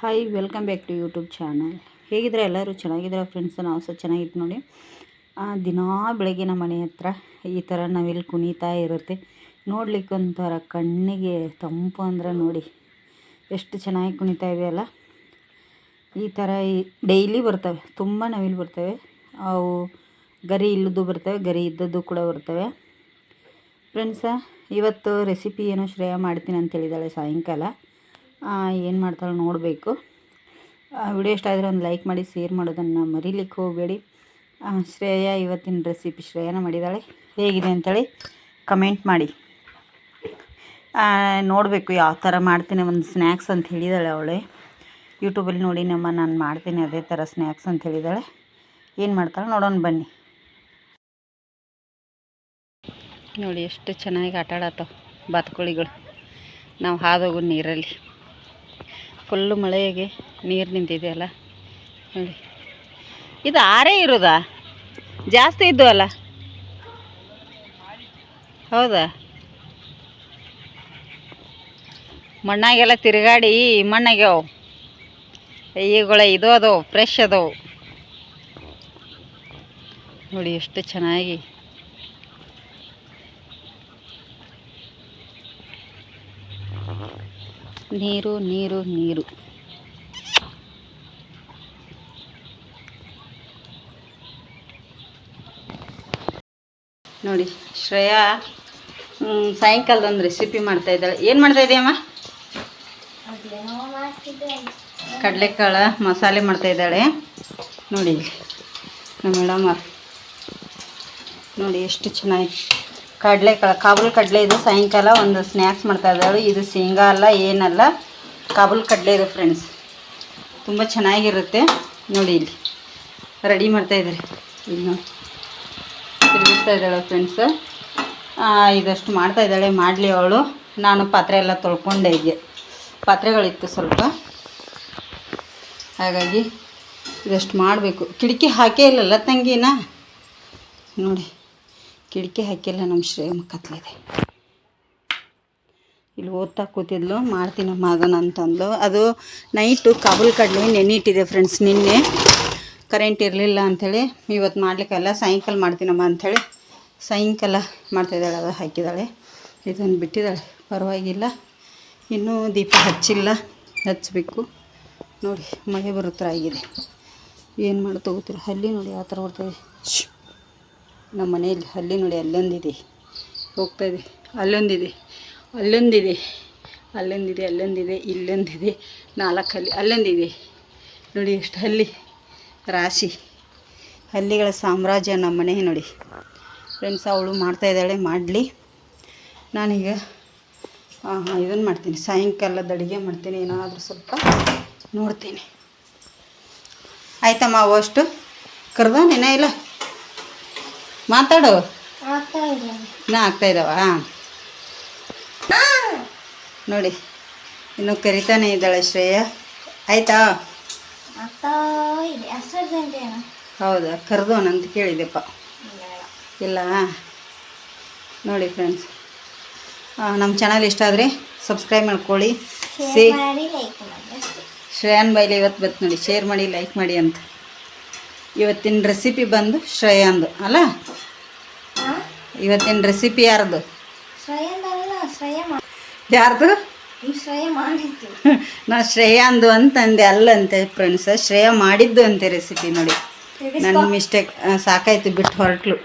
Hi welcome back to YouTube channel ಹೇಗಿದ್ರೆ ಎಲ್ಲರೂ ಚೆನ್ನಾಗಿದ್ರೆ friends ನಾವು ಸಹ ಚೆನ್ನಾಗಿತ್ತು ನೋಡಿ. ದಿನಾ ಬೆಳಗ್ಗೆ ನಮ್ಮ ಮನೆ ಹತ್ರ ಈ ಥರ ನವಿಲು ಕುಣಿತಾ ಇರುತ್ತೆ. ನೋಡ್ಲಿಕ್ಕೆ ಒಂಥರ ಕಣ್ಣಿಗೆ ತಂಪು ಅಂದ್ರೆ ನೋಡಿ, ಎಷ್ಟು ಚೆನ್ನಾಗಿ ಕುಣಿತಾ ಇದೆಯಲ್ಲ. ಈ ಥರ ಡೈಲಿ ಬರ್ತವೆ, ತುಂಬ ನವಿಲು ಬರ್ತವೆ. ಅವು ಗರಿ ಇಲ್ಲದ್ದು ಬರ್ತವೆ, ಗರಿ ಇದ್ದದ್ದು ಕೂಡ ಬರ್ತವೆ. ಫ್ರೆಂಡ್ಸ ಇವತ್ತು ರೆಸಿಪಿ ಏನೋ ಶ್ರೇಯ ಮಾಡ್ತೀನಿ ಅಂತ ಹೇಳಿದ್ದಾಳೆ ಸಾಯಂಕಾಲ. ಏನು ಮಾಡ್ತಾಳೆ ನೋಡಬೇಕು. ವಿಡಿಯೋ ಇಷ್ಟ ಆದರೆ ಒಂದು ಲೈಕ್ ಮಾಡಿ, ಶೇರ್ ಮಾಡೋದನ್ನು ಮರೀಲಿಕ್ಕೆ ಹೋಗಬೇಡಿ. ಶ್ರೇಯಾ ಇವತ್ತಿನ ರೆಸಿಪಿ ಶ್ರೇಯನ ಮಾಡಿದ್ದಾಳೆ ಹೇಗಿದೆ ಅಂತೇಳಿ ಕಮೆಂಟ್ ಮಾಡಿ. ನೋಡಬೇಕು ಯಾವ ಥರ ಮಾಡ್ತೀನಿ, ಒಂದು ಸ್ನ್ಯಾಕ್ಸ್ ಅಂತ ಹೇಳಿದಾಳೆ ಅವಳೆ. ಯೂಟ್ಯೂಬಲ್ಲಿ ನೋಡಿ, ನಮ್ಮ ನಾನು ಮಾಡ್ತೀನಿ ಅದೇ ಥರ ಸ್ನ್ಯಾಕ್ಸ್ ಅಂತ ಹೇಳಿದಾಳೆ. ಏನು ಮಾಡ್ತಾಳೆ ನೋಡೋಣ ಬನ್ನಿ. ನೋಡಿ, ಎಷ್ಟು ಚೆನ್ನಾಗಿ ಆಟ ಬಾತುಕೋಳಿಗಳು. ನಾವು ಹಾದೋಗು ನೀರಲ್ಲಿ. ಫುಲ್ಲು ಮಳೆಗೆ ನೀರು ನಿಂತಿದೆಯಲ್ಲ ನೋಡಿ. ಇದು ಆರೇ ಇರೋದಾ? ಜಾಸ್ತಿ ಇದ್ದು ಅಲ್ಲ? ಹೌದಾ? ಮಣ್ಣಾಗೆಲ್ಲ ತಿರುಗಾಡಿ ಮಣ್ಣಾಗ್ಯಾವ ಈಗಳ ಇದು ಅದಾವು ಫ್ರೆಶ್ ಅದಾವು. ನೋಡಿ ಎಷ್ಟು ಚೆನ್ನಾಗಿ ನೀರು ನೀರು ನೀರು. ನೋಡಿ, ಶ್ರೇಯಾ ಸಾಯಂಕಾಲದ ಒಂದು ರೆಸಿಪಿ ಮಾಡ್ತಾ ಇದ್ದಾಳೆ. ಏನು ಮಾಡ್ತಾ ಇದೆಯಮ್ಮ ಕಡಲೆಕಾಳು ಮಸಾಲೆ ಮಾಡ್ತಾ ಇದ್ದಾಳೆ. ನೋಡಿ ನಮ್ಮ ಮೇಡಮ್ ನೋಡಿ, ಎಷ್ಟು ಚೆನ್ನಾಗಿ ಕಡಲೆಕಾಳು ಕಾಬುಲ್ ಕಡಲೆ ಇದು ಸಾಯಂಕಾಲ ಒಂದು ಸ್ನ್ಯಾಕ್ಸ್ ಮಾಡ್ತಾ ಇದ್ದಾಳು ಇದು ಶೇಂಗಾ ಅಲ್ಲ ಏನಲ್ಲ ಕಾಬೂಲ್ ಕಡಲೆ ಇದು ಫ್ರೆಂಡ್ಸ್ ತುಂಬ ಚೆನ್ನಾಗಿರುತ್ತೆ. ನೋಡಿ ಇಲ್ಲಿ. ರೆಡಿ ಮಾಡ್ತಾ ಇದ್ದಾರೆ. ನೋಡಿ. ತಿರುಗಿಸ್ತಾ ಇದ್ದಾಳೆ ಫ್ರೆಂಡ್ಸ್ ಇದಷ್ಟು ಮಾಡ್ತಾ ಇದ್ದಾಳೆ ಮಾಡಲಿ ಅವಳು. ನಾನು ಪಾತ್ರೆ ಎಲ್ಲ ತೊಳ್ಕೊಂಡೆ ಇದ್ದೆ ಪಾತ್ರೆಗಳಿತ್ತು ಸ್ವಲ್ಪ. ಹಾಗಾಗಿ ಇದಷ್ಟು ಮಾಡಬೇಕು. ಕಿಟಕಿ ಹಾಕೇ ಇಲ್ಲಲ್ಲ ತಂಗಿನ? ನೋಡಿ. ಕಿಟಕಿ ಹಾಕಿಲ್ಲ, ನಮ್ಮ ಶ್ರೇಯಮ್ಮ ಕತ್ಲಿದೆ. ಇಲ್ಲಿ ಓದ್ತಾ ಕೂತಿದ್ಲು ಮಾಡ್ತೀನಮ್ಮ ಅದನ್ನ ಅಂತಂದ್ಲು. ಅದು ನೈಟು ಕಾಬೂಲ್ ಕಡಲೆ ಇಟ್ಟಿದೆ ಫ್ರೆಂಡ್ಸ್ ನಿನ್ನೆ. ಕರೆಂಟ್ ಇರಲಿಲ್ಲ ಅಂಥೇಳಿ, ಇವತ್ತು ಮಾಡ್ಲಿಕ್ಕೆಲ್ಲ ಸಾಯಂಕಾಲ ಮಾಡ್ತೀನಮ್ಮ ಅಂಥೇಳಿ, ಸಾಯಂಕಾಲ ಮಾಡ್ತಾಯಿದ್ದಾಳೆ ಅದು ಹಾಕಿದ್ದಾಳೆ. ಇದನ್ನು ಬಿಟ್ಟಿದ್ದಾಳೆ, ಪರವಾಗಿಲ್ಲ. ಇನ್ನೂ ದೀಪ ಹಚ್ಚಿಲ್ಲ ಹಚ್ಚಬೇಕು ನೋಡಿ, ಮಳೆ ಬರೋ ಆಗಿದೆ. ಏನು ಮಾಡ್ತಾ ತಗೋತೀರ ಅಲ್ಲಿ ನೋಡಿ, ಆ ಥರ ಬರ್ತದೆ. ನಮ್ಮ ಮನೆಯಲ್ಲಿ ಹಲ್ಲಿ ನೋಡಿ ಅಲ್ಲೊಂದಿದೆ. ಹೋಗ್ತಾ ಇದೆ ಅಲ್ಲೊಂದಿದೆ. ಅಲ್ಲೊಂದಿದೆ. ಅಲ್ಲೊಂದಿದೆ ಅಲ್ಲೊಂದಿದೆ, ಇಲ್ಲೊಂದಿದೆ, ನಾಲ್ಕು ಹಲ್ಲಿ, ಅಲ್ಲೊಂದಿದೆ. ನೋಡಿ ಎಷ್ಟು ಹಲ್ಲಿ. ರಾಶಿ. ಹಲ್ಲಿಗಳ ಸಾಮ್ರಾಜ್ಯ ನಮ್ಮ ಮನೆ ನೋಡಿ. ಫ್ರೆಂಡ್ಸ್ ಅವಳು ಮಾಡ್ತಾಯಿದ್ದಾಳೆ ಮಾಡಲಿ. ನಾನೀಗ ಇದನ್ನು ಮಾಡ್ತೀನಿ. ಸಾಯಂಕಾಲದ ಅಡುಗೆ ಮಾಡ್ತೀನಿ. ಏನಾದರೂ ಸ್ವಲ್ಪ ನೋಡ್ತೀನಿ. ಆಯ್ತಮ್ಮ ಅವಷ್ಟು ಕರ್ದ ಇಲ್ಲ? ಮಾತಾಡು. ನಾ ಆಗ್ತಾ ಇದ್ದಾವ ನೋಡಿ ಇನ್ನು ಕರಿತಾನೆ ಇದ್ದಾಳೆ ಶ್ರೇಯ. ಆಯ್ತಾ? ಹೌದಾ ಅಂತ ಕೇಳಿದೆಪ್ಪ ಇಲ್ಲ. ನೋಡಿ ಫ್ರೆಂಡ್ಸ್ ನಮ್ಮ ಚಾನಲ್ ಇಷ್ಟ ಆದರೆ ಸಬ್ಸ್ಕ್ರೈಬ್ ಮಾಡ್ಕೊಳ್ಳಿ. ಸೇ ಶ್ರೇಯಾನ್ ಬೈಲಿ ಇವತ್ತು ಬತ್ತು ನೋಡಿ ಶೇರ್ ಮಾಡಿ ಲೈಕ್ ಮಾಡಿ ಅಂತ. ಇವತ್ತಿನ ರೆಸಿಪಿ ಬಂದು ಶ್ರೇಯಾಂದು ಅಲ್ಲ? ಇವತ್ತಿನ ರೆಸಿಪಿ ಯಾರ್ದು? ಯಾರ್ದು? ನಾ ಶ್ರೇಯಾಂದು ಅಂತಂದೆ ಅಲ್ಲಂತೆ ಫ್ರೆಂಡ್ಸ್ ಶ್ರೇಯ ಮಾಡಿದ್ದು ಅಂತೆ ರೆಸಿಪಿ ನೋಡಿ. ನನ್ನ ಮಿಸ್ಟೇಕ್ ಸಾಕಾಯ್ತು ಬಿಟ್ಟು ಹೊರಟ್ಲು.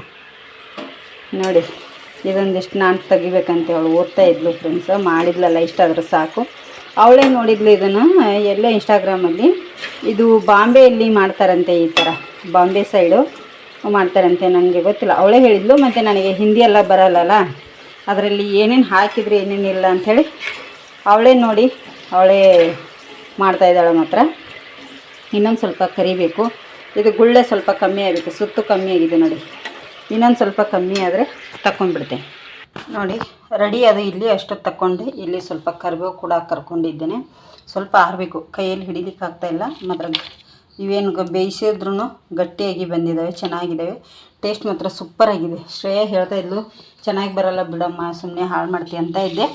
ನೋಡಿ ಇದೊಂದಿಷ್ಟು ನಾನು ತೆಗಿಬೇಕಂತ ಅವಳು ಓದ್ತಾ ಇದ್ಲು ಫ್ರೆಂಡ್ಸ್ ಮಾಡಿದ್ಲಲ್ಲ ಇಷ್ಟಾದರೂ ಸಾಕು. ಅವಳೇ ನೋಡಿದ್ಲು ಇದನ್ನು ಎಲ್ಲೋ ಇನ್ಸ್ಟಾಗ್ರಾಮಲ್ಲಿ ಇದು ಬಾಂಬೆಯಲ್ಲಿ ಮಾಡ್ತಾರಂತೆ ಈ ಥರ ಬಾಂಬೆ ಸೈಡು ಮಾಡ್ತಾರಂತೆ ನನಗೆ ಗೊತ್ತಿಲ್ಲ. ಅವಳೇ ಹೇಳಿದ್ಲು, ಮತ್ತು ನನಗೆ ಹಿಂದಿ ಎಲ್ಲ ಬರಲ್ಲಲ್ಲ, ಅದರಲ್ಲಿ ಏನೇನು ಹಾಕಿದ್ರೆ ಏನೇನಿಲ್ಲ ಅಂಥೇಳಿ ಅವಳೇ ನೋಡಿ, ಅವಳೇ ಮಾಡ್ತಾಯಿದ್ದಾಳೆ ಮಾತ್ರ ಇನ್ನೊಂದು ಸ್ವಲ್ಪ ಕರಿಬೇಕು. ಇದು ಗುಳ್ಳೆ ಸ್ವಲ್ಪ ಕಮ್ಮಿ ಆಗಬೇಕು ಸುತ್ತು ಕಮ್ಮಿ ಆಗಿದೆ ನೋಡಿ. ಇನ್ನೊಂದು ಸ್ವಲ್ಪ ಕಮ್ಮಿ ಆದರೆ ತಗೊಂಡ್ಬಿಡ್ತೇನೆ ನೋಡಿ, ರೆಡಿ ಅದು ಇಲ್ಲಿ ಅಷ್ಟು ತಗೊಂಡೆ ಇಲ್ಲಿ ಸ್ವಲ್ಪ ಕರಿಬೇವು ಕೂಡ ಕರ್ಕೊಂಡಿದ್ದೇನೆ. ಸ್ವಲ್ಪ ಆರಬೇಕು, ಕೈಯಲ್ಲಿ ಹಿಡಿಲಿಕ್ಕೆ ಆಗ್ತಾಯಿಲ್ಲ ಮಾತ್ರ ಇವೇನು ಬೇಯಿಸಿದ್ರೂ ಗಟ್ಟಿಯಾಗಿ ಬಂದಿದ್ದಾವೆ ಚೆನ್ನಾಗಿದ್ದಾವೆ ಟೇಸ್ಟ್ ಮಾತ್ರ ಸೂಪರಾಗಿದೆ. ಶ್ರೇಯ ಹೇಳ್ತಾ ಇದ್ಲು, ಚೆನ್ನಾಗಿ ಬರಲ್ಲ ಬಿಡಮ್ಮ ಸುಮ್ಮನೆ ಹಾಳು ಮಾಡ್ತೀಯ ಅಂತ ಇದ್ದೆ.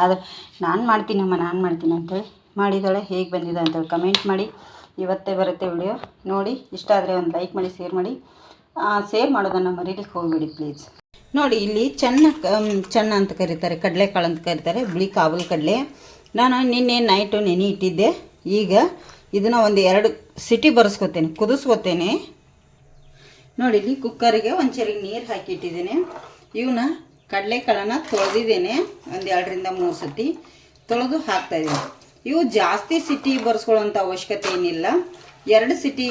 ಆದರೆ ನಾನು ಮಾಡ್ತೀನಮ್ಮ ನಾನು ಮಾಡ್ತೀನಿ ಅಂತೇಳಿ ಮಾಡಿದ್ದಾಳೆ ಹೇಗೆ ಬಂದಿದೆ ಅಂತೇಳಿ ಕಮೆಂಟ್ ಮಾಡಿ. ಇವತ್ತೇ ಬರುತ್ತೆ ವಿಡಿಯೋ ನೋಡಿ, ಇಷ್ಟ ಆದರೆ ಒಂದು ಲೈಕ್ ಮಾಡಿ ಶೇರ್ ಮಾಡಿ. ಸೇವ್ ಮಾಡೋದನ್ನು ಮರೀಲಿಕ್ಕೆ ಹೋಗ್ಬಿಡಿ ಪ್ಲೀಸ್ ನೋಡಿ, ಇಲ್ಲಿ ಚೆನ್ನ ಚೆನ್ನ ಅಂತ ಕರೀತಾರೆ, ಕಡಲೆಕಾಳು ಅಂತ ಕರೀತಾರೆ ಬಿಳಿ ಕಾವಲು ಕಡಲೆ ನಾನು ನಿನ್ನೆ ನೈಟು ನೆನೆ ಇಟ್ಟಿದ್ದೆ. ಈಗ ಇದನ್ನು ಒಂದು ಎರಡು ಸಿಟಿ ಬರೆಸ್ಕೊತೇನೆ, ಕುದಿಸ್ಕೊತೇನೆ. ನೋಡಿ, ಇಲ್ಲಿ ಕುಕ್ಕರಿಗೆ ಒಂದು ಚರಿಗೆ ನೀರು ಹಾಕಿಟ್ಟಿದ್ದೀನಿ. ಇವನ್ನ ಕಡಲೆಕಾಳನ್ನ ತೊಳೆದಿದ್ದೇನೆ, ಒಂದು ಎರಡರಿಂದ ಮೂರು ಸತಿ ತೊಳೆದು ಹಾಕ್ತಾಯಿದ್ದೀನಿ ಇವು ಜಾಸ್ತಿ ಸಿಟಿ ಬರ್ಸ್ಕೊಳ್ಳೋಂಥ ಅವಶ್ಯಕತೆ ಏನಿಲ್ಲ. ಎರಡು ಸಿಟಿ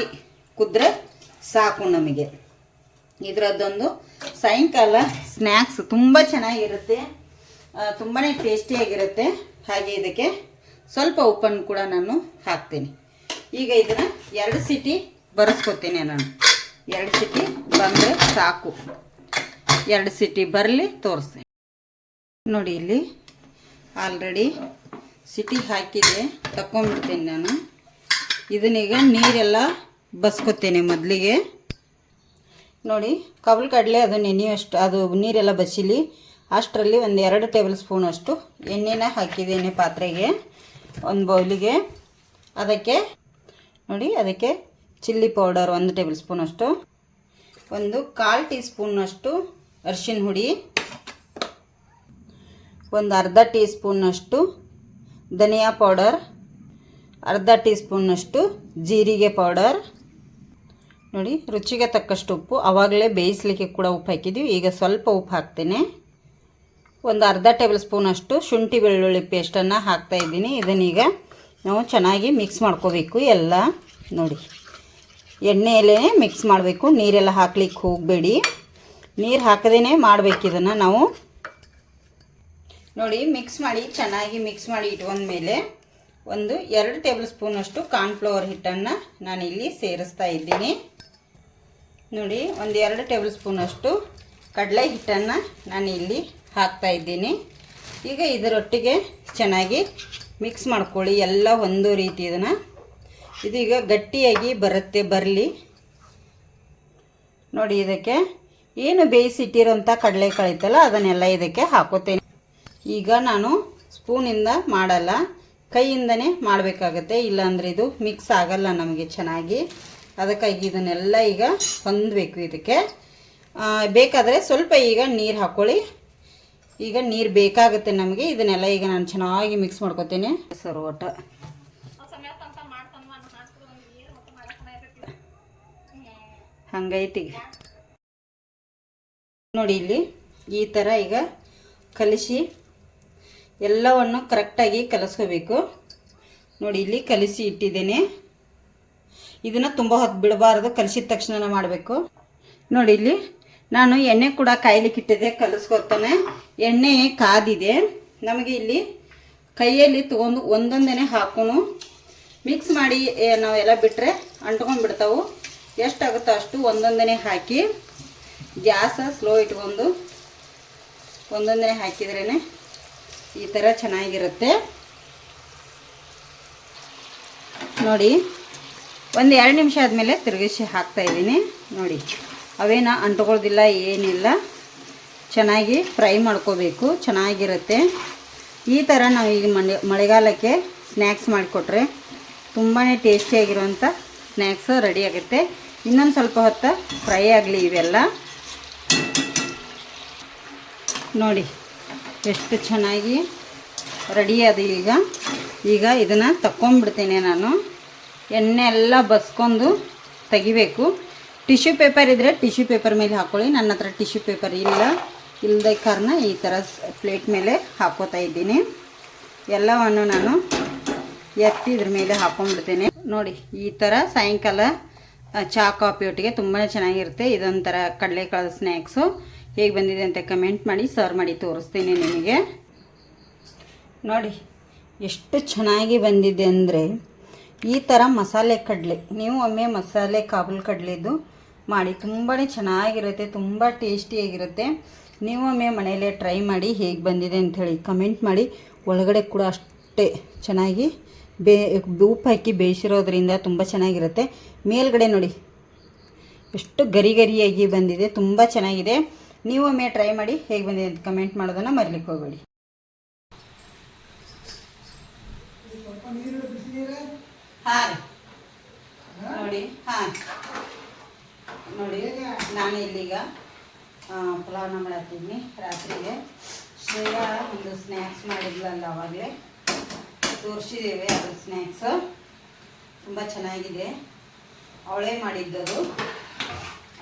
ಕುದ್ರೆ ಸಾಕು ನಮಗೆ. ಇದರದ್ದೊಂದು ಸಾಯಂಕಾಲ ಸ್ನ್ಯಾಕ್ಸ್ ತುಂಬ ಚೆನ್ನಾಗಿರುತ್ತೆ. ತುಂಬಾ ಟೇಸ್ಟಿಯಾಗಿರುತ್ತೆ. ಹಾಗೆ ಇದಕ್ಕೆ ಸ್ವಲ್ಪ ಉಪ್ಪನ್ನು ಕೂಡ ನಾನು ಹಾಕ್ತೀನಿ. ಈಗ ಇದನ್ನು ಎರಡು ಸಿಟಿ ಬರೆಸ್ಕೊತೀನಿ ನಾನು. ಎರಡು ಸಿಟಿ ಬಂದರೆ ಸಾಕು. ಎರಡು ಸಿಟಿ ಬರಲಿ ತೋರಿಸಿ. ನೋಡಿ ಇಲ್ಲಿ ಆಲ್ರೆಡಿ ಸಿಟಿ ಹಾಕಿದೆ ತಗೊಂಡ್ಬಿಡ್ತೀನಿ ನಾನು. ಇದನ್ನೀಗ ನೀರೆಲ್ಲ ಬಸ್ಕೊತೀನಿ ಮೊದಲಿಗೆ. ನೋಡಿ ಕಬಲ್ ಕಡಲೆ ಅದು ನೆನೆಯುವಷ್ಟು ಅದು ನೀರೆಲ್ಲ ಬಸಿಲಿ. ಅಷ್ಟರಲ್ಲಿ ಒಂದು ಎರಡು ಟೇಬಲ್ ಸ್ಪೂನ್ ಅಷ್ಟು ಎಣ್ಣೆನ ಹಾಕಿದ್ದೇನೆ ಪಾತ್ರೆಗೆ, ಒಂದು ಬೌಲಿಗೆ ಅದಕ್ಕೆ ನೋಡಿ, ಅದಕ್ಕೆ ಚಿಲ್ಲಿ ಪೌಡರ್ ಒಂದು ಟೇಬಲ್ ಸ್ಪೂನ್ ಅಷ್ಟು, ಒಂದು ಕಾಲು ಟೀ ಸ್ಪೂನ್ನಷ್ಟು ಅರಿಶಿನ ಹುಡಿ, ಒಂದು ಅರ್ಧ ಟೀ ಸ್ಪೂನ್ನಷ್ಟು ಧನಿಯಾ ಪೌಡರ್, ಅರ್ಧ ಟೀ ಸ್ಪೂನ್ನಷ್ಟು ಜೀರಿಗೆ ಪೌಡರ್. ನೋಡಿ, ರುಚಿಗೆ ತಕ್ಕಷ್ಟು ಉಪ್ಪು. ಆವಾಗಲೇ ಬೇಯಿಸ್ಲಿಕ್ಕೆ ಕೂಡ ಉಪ್ಪು ಹಾಕಿದ್ದೀವಿ ಈಗ ಸ್ವಲ್ಪ ಉಪ್ಪು ಹಾಕ್ತೇನೆ. ಒಂದು ಅರ್ಧ ಟೇಬಲ್ ಸ್ಪೂನಷ್ಟು ಶುಂಠಿ ಬೆಳ್ಳುಳ್ಳಿ ಪೇಸ್ಟನ್ನು ಹಾಕ್ತಾಯಿದ್ದೀನಿ ಇದನ್ನೀಗ ನಾವು ಚೆನ್ನಾಗಿ ಮಿಕ್ಸ್ ಮಾಡ್ಕೋಬೇಕು ಎಲ್ಲ. ನೋಡಿ, ಎಣ್ಣೆಯಲ್ಲೇ ಮಿಕ್ಸ್ ಮಾಡಬೇಕು. ನೀರೆಲ್ಲ ಹಾಕ್ಲಿಕ್ಕೆ ಹೋಗಬೇಡಿ. ನೀರು ಹಾಕದೇ ಮಾಡಬೇಕು ಇದನ್ನು ನಾವು. ನೋಡಿ ಮಿಕ್ಸ್ ಮಾಡಿ, ಚೆನ್ನಾಗಿ ಮಿಕ್ಸ್ ಮಾಡಿ ಇಟ್ಕೊಂಡ್ಮೇಲೆ ಒಂದು ಎರಡು ಟೇಬಲ್ ಸ್ಪೂನಷ್ಟು ಕಾರ್ನ್ಫ್ಲವರ್ ಹಿಟ್ಟನ್ನು ನಾನಿಲ್ಲಿ ಸೇರಿಸ್ತಾ ಇದ್ದೀನಿ. ನೋಡಿ, ಒಂದು ಎರಡು ಟೇಬಲ್ ಸ್ಪೂನಷ್ಟು ಕಡಲೆ ಹಿಟ್ಟನ್ನು ನಾನು ಇಲ್ಲಿ ಹಾಕ್ತಾ ಇದ್ದೀನಿ. ಈಗ ಇದರೊಟ್ಟಿಗೆ ಚೆನ್ನಾಗಿ ಮಿಕ್ಸ್ ಮಾಡ್ಕೊಳ್ಳಿ, ಎಲ್ಲ ಒಂದು ರೀತಿ ಇದನ್ನು. ಇದೀಗ ಗಟ್ಟಿಯಾಗಿ ಬರುತ್ತೆ ಬರಲಿ. ನೋಡಿ ಇದಕ್ಕೆ ಏನು ಬೇಯಿಸಿಟ್ಟಿರೋಂಥ ಕಡಲೆಕಾಳು ಇತ್ತಲ್ಲ ಅದನ್ನೆಲ್ಲ ಇದಕ್ಕೆ ಹಾಕೋತೇನೆ ಈಗ ನಾನು ಸ್ಪೂನಿಂದ ಮಾಡಲ್ಲ, ಕೈಯಿಂದನೇ ಮಾಡಬೇಕಾಗತ್ತೆ. ಇಲ್ಲಾಂದರೆ ಇದು ಮಿಕ್ಸ್ ಆಗಲ್ಲ ನಮಗೆ ಚೆನ್ನಾಗಿ. ಅದಕ್ಕಾಗಿ ಇದನ್ನೆಲ್ಲ ಈಗ ಹೊಂದಬೇಕು ಇದಕ್ಕೆ. ಬೇಕಾದರೆ ಸ್ವಲ್ಪ ಈಗ ನೀರು ಹಾಕ್ಕೊಳ್ಳಿ ಈಗ ನೀರು ಬೇಕಾಗುತ್ತೆ ನಮಗೆ. ಇದನ್ನೆಲ್ಲ ಈಗ ನಾನು ಚೆನ್ನಾಗಿ ಮಿಕ್ಸ್ ಮಾಡ್ಕೊತೇನೆ. ಸರ್, ಒಟ್ಟ. ಹಂಗೈತಿ. ನೋಡಿ ಇಲ್ಲಿ ಈ ಥರ ಈಗ ಕಲಿಸಿ ಎಲ್ಲವನ್ನು ಕರೆಕ್ಟಾಗಿ ಕಲಿಸ್ಕೋಬೇಕು. ನೋಡಿ ಇಲ್ಲಿ ಕಲಿಸಿ ಇಟ್ಟಿದ್ದೇನೆ. ಇದನ್ನು ತುಂಬ ಹೊತ್ತು ಬಿಡಬಾರ್ದು ಕಲಿಸಿದ ತಕ್ಷಣ ಮಾಡಬೇಕು. ನೋಡಿ ಇಲ್ಲಿ ನಾನು ಎಣ್ಣೆ ಕೂಡ ಕಾಯ್ಲಿಕ್ಕೆ ಕಲಸ್ಕೊತಾನೆ ಎಣ್ಣೆ ಕಾದಿದೆ. ನಮಗೆ ಇಲ್ಲಿ ಕೈಯಲ್ಲಿ ತೊಗೊಂಡು ಒಂದೊಂದೇ ಹಾಕೋನು ಮಿಕ್ಸ್ ಮಾಡಿ ನಾವೆಲ್ಲ ಬಿಟ್ಟರೆ ಅಂಟ್ಕೊಂಡ್ಬಿಡ್ತಾವು ಎಷ್ಟಾಗುತ್ತೋ ಅಷ್ಟು ಒಂದೊಂದೇ ಹಾಕಿ, ಗ್ಯಾಸ ಸ್ಲೋ ಇಟ್ಕೊಂಡು ಒಂದೊಂದೇ ಹಾಕಿದ್ರೇ ಈ ಥರ ಚೆನ್ನಾಗಿರುತ್ತೆ. ನೋಡಿ ಒಂದು ಎರಡು ನಿಮಿಷ ಆದಮೇಲೆ ತಿರುಗಿಸಿ ಹಾಕ್ತಾಯಿದ್ದೀನಿ ನೋಡಿ. ಅವೇನ ಅಂಟ್ಕೊಳ್ಳೋದಿಲ್ಲ ಏನಿಲ್ಲ. ಚೆನ್ನಾಗಿ ಫ್ರೈ ಮಾಡ್ಕೋಬೇಕು, ಚೆನ್ನಾಗಿರುತ್ತೆ. ಈ ಥರ ನಾವು ಈಗ ಮಳೆ ಮಳೆಗಾಲಕ್ಕೆ ಸ್ನ್ಯಾಕ್ಸ್ ಮಾಡಿಕೊಟ್ರೆ ತುಂಬಾ ಟೇಸ್ಟಿಯಾಗಿರುವಂಥ ಸ್ನ್ಯಾಕ್ಸ್ ರೆಡಿ ಆಗುತ್ತೆ. ಇನ್ನೊಂದು ಸ್ವಲ್ಪ ಹೊತ್ತು ಫ್ರೈ ಆಗಲಿ ಇವೆಲ್ಲ. ನೋಡಿ, ಎಷ್ಟು ಚೆನ್ನಾಗಿ ರೆಡಿ ಅದು ಈಗ. ಈಗ ಇದನ್ನು ತಕ್ಕೊಂಬಿಡ್ತೇನೆ ನಾನು. ಎಣ್ಣೆ ಎಲ್ಲ ಬಸ್ಕೊಂಡು ತೆಗಿಬೇಕು. ಟಿಶ್ಯೂ ಪೇಪರ್ ಇದ್ದರೆ ಟಿಶ್ಯೂ ಪೇಪರ್ ಮೇಲೆ ಹಾಕ್ಕೊಳ್ಳಿ ನನ್ನ ಹತ್ರ ಟಿಶ್ಯೂ ಪೇಪರ್ ಇಲ್ಲ. ಇಲ್ಲದ ಕಾರಣ ಈ ಥರ ಪ್ಲೇಟ್ ಮೇಲೆ ಹಾಕೋತಾ ಇದ್ದೀನಿ. ಎಲ್ಲವನ್ನು ನಾನು ಎತ್ತಿ ಇದ್ರ ಮೇಲೆ ಹಾಕೊಂಡ್ಬಿಡ್ತೇನೆ. ನೋಡಿ, ಈ ಥರ ಸಾಯಂಕಾಲ ಚಾ ಕಾಫಿ ಒಟ್ಟಿಗೆ ತುಂಬಾ ಚೆನ್ನಾಗಿರುತ್ತೆ. ಇದೊಂಥರ ಕಡಲೆಕಾಳು ಸ್ನ್ಯಾಕ್ಸು. ಹೇಗೆ ಬಂದಿದೆ ಅಂತ ಕಮೆಂಟ್ ಮಾಡಿ, ಸರ್ವ್ ಮಾಡಿ ತೋರಿಸ್ತೀನಿ ನಿಮಗೆ. ನೋಡಿ, ಎಷ್ಟು ಚೆನ್ನಾಗಿ ಬಂದಿದೆ ಅಂದರೆ ಈ ಥರ ಮಸಾಲೆ ಕಡಲೆ. ನೀವು ಒಮ್ಮೆ ಮಸಾಲೆ, ಕಾಬೂಲ್ ಕಡಲೆದು ಮಾಡಿ. ತುಂಬಾ ಚೆನ್ನಾಗಿರುತ್ತೆ ತುಂಬ ಟೇಸ್ಟಿಯಾಗಿರುತ್ತೆ ನೀವು ಒಮ್ಮೆ ಮನೆಯಲ್ಲೇ ಟ್ರೈ ಮಾಡಿ ಹೇಗೆ ಬಂದಿದೆ ಅಂಥೇಳಿ ಕಮೆಂಟ್ ಮಾಡಿ. ಒಳಗಡೆ ಕೂಡ ಅಷ್ಟೇ ಚೆನ್ನಾಗಿ ಬೇ ಉಪ್ಪು ಹಾಕಿ ಬೇಯಿಸಿರೋದ್ರಿಂದ ತುಂಬ ಚೆನ್ನಾಗಿರುತ್ತೆ. ಮೇಲ್ಗಡೆ ನೋಡಿ ಎಷ್ಟು ಗರಿ ಗರಿಯಾಗಿ ಬಂದಿದೆ ತುಂಬ ಚೆನ್ನಾಗಿದೆ. ನೀವು ಒಮ್ಮೆ ಟ್ರೈ ಮಾಡಿ ಹೇಗೆ ಬಂದಿದೆ ಅಂತ ಕಮೆಂಟ್ ಮಾಡೋದನ್ನು ಮರಿಲಿಕ್ಕೆ ಹೋಗಬೇಡಿ. ಹಾಂ? ನೋಡಿ ಹಾಂ. ನೋಡಿ, ನಾನು ಇಲ್ಲಿಗ ಪುಲಾವ್ನ ಮಾಡತ್ತೀನಿ ರಾತ್ರಿಗೆ. ಶ್ರೇಯಾ ಒಂದು ಸ್ನ್ಯಾಕ್ಸ್ ಮಾಡಿದ್ಲಲ್ಲ ಅವಾಗಲೇ. ತೋರಿಸಿದ್ದೇವೆ ಅದು ಸ್ನ್ಯಾಕ್ಸ್ ತುಂಬ ಚೆನ್ನಾಗಿದೆ. ಅವಳೇ ಮಾಡಿದ್ದದು.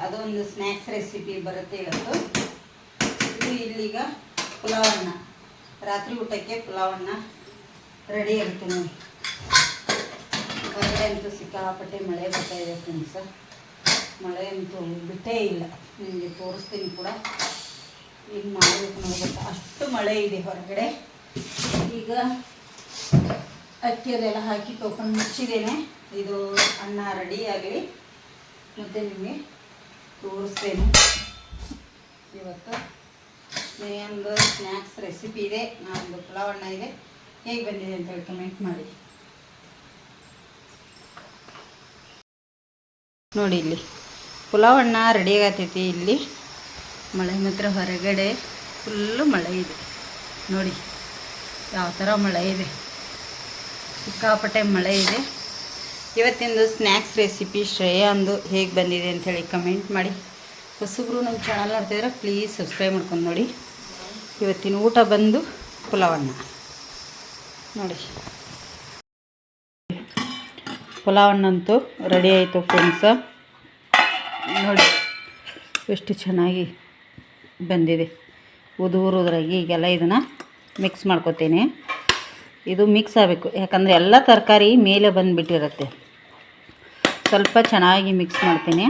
ಅದೊಂದು ಸ್ನ್ಯಾಕ್ಸ್ ರೆಸಿಪಿ ಬರುತ್ತೆ ಇವತ್ತು. ಇದು ಇಲ್ಲಿಗ ಪುಲಾವನ್ನ, ರಾತ್ರಿ ಊಟಕ್ಕೆ ಪುಲಾವನ್ನ ರೆಡಿ ನೋಡಿ. ಹೊರಗಡೆ ಅಂತೂ ಸಿಕ್ಕಾಪಟ್ಟೆ ಮಳೆ ಬರ್ತಾ ಇದೆ ಫ್ರೆಂಡ್ಸ್ ಮಳೆ ಅಂತೂ ಬಿಟ್ಟೇ ಇಲ್ಲ. ನಿಮಗೆ ತೋರಿಸ್ತೀನಿ ಕೂಡ. ಈಗ ಮಾಡಬೇಕು ನೋಡ್ಬೇಕು ಅಷ್ಟು ಮಳೆ ಇದೆ ಹೊರಗಡೆ. ಈಗ ಅಕ್ಕಿಯಲ್ಲೆಲ್ಲ ಹಾಕಿ ತೊಗೊಂಡು ಮುಚ್ಚಿದ್ದೇನೆ. ಇದು ಅನ್ನ ರೆಡಿ ಆಗಲಿ. ಮತ್ತು ನಿಮಗೆ ತೋರಿಸ್ತೇನೆ. ಇವತ್ತು ಒಂದು ಸ್ನ್ಯಾಕ್ಸ್ ರೆಸಿಪಿ ಇದೆ. ನಾನೊಂದು ಪುಲಾವಣ್ಣ ಇದೆ. ಹೇಗೆ ಬಂದಿದೆ ಅಂತ ಹೇಳಿ ಕಮೆಂಟ್ ಮಾಡಿ. ನೋಡಿ ಇಲ್ಲಿ. ಪುಲಾವಣ್ಣ ರೆಡಿ ಆಗತೈತಿ ಇಲ್ಲಿ. ಮಳೆ ಮಾತ್ರ ಹೊರಗಡೆ ಫುಲ್ಲು ಮಳೆ ಇದೆ. ನೋಡಿ, ಯಾವ ಥರ ಮಳೆ ಇದೆ. ಸಿಕ್ಕಾಪಟ್ಟೆ ಮಳೆ ಇದೆ. ಇವತ್ತಿಂದು ಸ್ನ್ಯಾಕ್ಸ್ ರೆಸಿಪಿ ಶ್ರೇಯಾ ಅಂದು ಹೇಗೆ ಬಂದಿದೆ ಅಂಥೇಳಿ ಕಮೆಂಟ್ ಮಾಡಿ. ಹೊಸಬ್ರು ನಮ್ಮ ಚಾನಲ್ ನೋಡ್ತಿದ್ರೆ ಪ್ಲೀಸ್ ಸಬ್ಸ್ಕ್ರೈಬ್ ಮಾಡ್ಕೊಂಡು ನೋಡಿ. ಇವತ್ತಿನ ಊಟ ಬಂದು ಪುಲಾವನ್ನ ನೋಡಿ. ಪುಲಾವನ್ನಂತೂ ರೆಡಿ ಆಯಿತು ಫ್ರೆಂಡ್ಸ ನೋಡಿ. ಎಷ್ಟು ಚೆನ್ನಾಗಿ ಬಂದಿದೆ. ಉದುರುದ್ರಾಗಿ ಈಗೆಲ್ಲ ಇದನ್ನು ಮಿಕ್ಸ್ ಮಾಡ್ಕೊತೀನಿ. ಇದು ಮಿಕ್ಸ್ ಆಗಬೇಕು. ಯಾಕಂದರೆ ಎಲ್ಲ ತರಕಾರಿ ಮೇಲೆ ಬಂದುಬಿಟ್ಟಿರುತ್ತೆ. ಸ್ವಲ್ಪ ಚೆನ್ನಾಗಿ ಮಿಕ್ಸ್ ಮಾಡ್ತೀನಿ.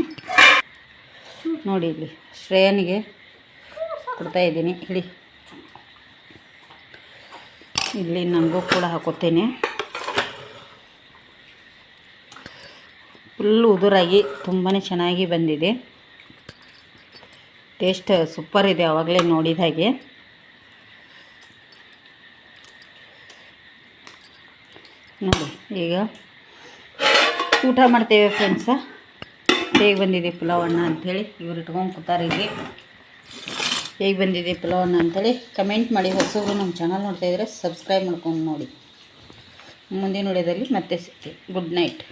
ನೋಡಿ ಇಲ್ಲಿ, ಶ್ರೇಯನಿಗೆ ಕೊಡ್ತಾ ಇದ್ದೀನಿ. ಇಡಿ ಇಲ್ಲಿ ನನಗೂ ಕೂಡ ಹಾಕೋತೇನೆ. ಫುಲ್ ಉದುರಾಗಿ ತುಂಬಾ ಚೆನ್ನಾಗಿ ಬಂದಿದೆ. ಟೇಸ್ಟ್ ಸೂಪರ್ ಇದೆ ಆವಾಗಲೇ ನೋಡಿದ ಹಾಗೆ. ನೋಡಿ, ಈಗ ಊಟ ಮಾಡ್ತೇವೆ ಫ್ರೆಂಡ್ಸ ಹೇಗೆ ಬಂದಿದೆ ಪುಲಾವಣ್ಣ ಅಂಥೇಳಿ ಇವ್ರು ಇಟ್ಕೊಂಡು ಕೂತಾರೆ ಇಲ್ಲಿ. ಹೇಗೆ ಬಂದಿದೆ ಪುಲಾವಣ್ಣ ಅಂಥೇಳಿ ಕಮೆಂಟ್ ಮಾಡಿ. ಹೊಸಬ್ರು ನಮ್ಮ ಚಾನಲ್ ನೋಡ್ತಾಯಿದ್ರೆ ಸಬ್ಸ್ಕ್ರೈಬ್ ಮಾಡ್ಕೊಂಡು ನೋಡಿ. ಮುಂದಿನ ವಿಡಿಯೋದಲ್ಲಿ ಮತ್ತೆ ಸಿಗ್ತೀವಿ. Good night